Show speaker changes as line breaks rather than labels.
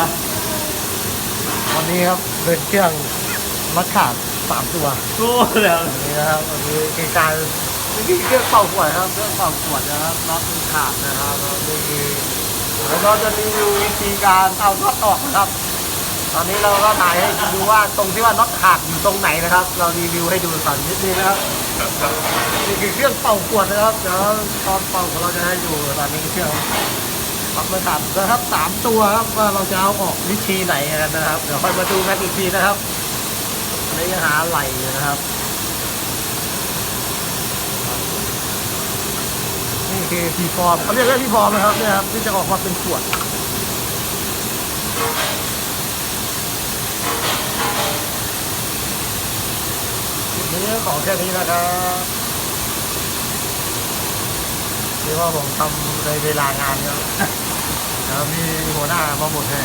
อะ
วันนี้ครับเป็นเครื่องมัดขาดสามตัว
สู้แล้ว
อันนี้นะครับอันนี้คือการนี่คือเครื่องเป่าขวดครับเครื่องเป่าขวดนะครับน็อตมันขาดนะครับแล้วนี่คือแล้วก็จะรีวิววิธีการเอาน็อตออกนะครับ ตอนนี้เราก็ถ่ายให้ดูว่าตรงที่ว่าน็อตขาดอยู่ตรงไหนนะครับ เรารีวิวให้ดูก่อนนิดนึงนะครับนี่คือเครื่องเป่าขวดนะครับเดี๋ยวตอนเป่าของเราจะให้ดูตอนนี้เครื่อง ปักมาตัดนะครับสามตัวครับว่าเราจะเอาออกวิธีไหนกันนะครับ เดี๋ยวค่อยมาดูกันอีกทีนะครับอันนี้หาไหลนะครับ นี่คือพีฟอร์มเขาเรียกว่าพีฟอร์มนะครับเนี่ยครับที่จะออกมาเป็นขวดนี้ของแค่นี้นะครับ ที่ว่าผมทำในเวลางานครับแล้วมีหัวหน้ามาหมดให้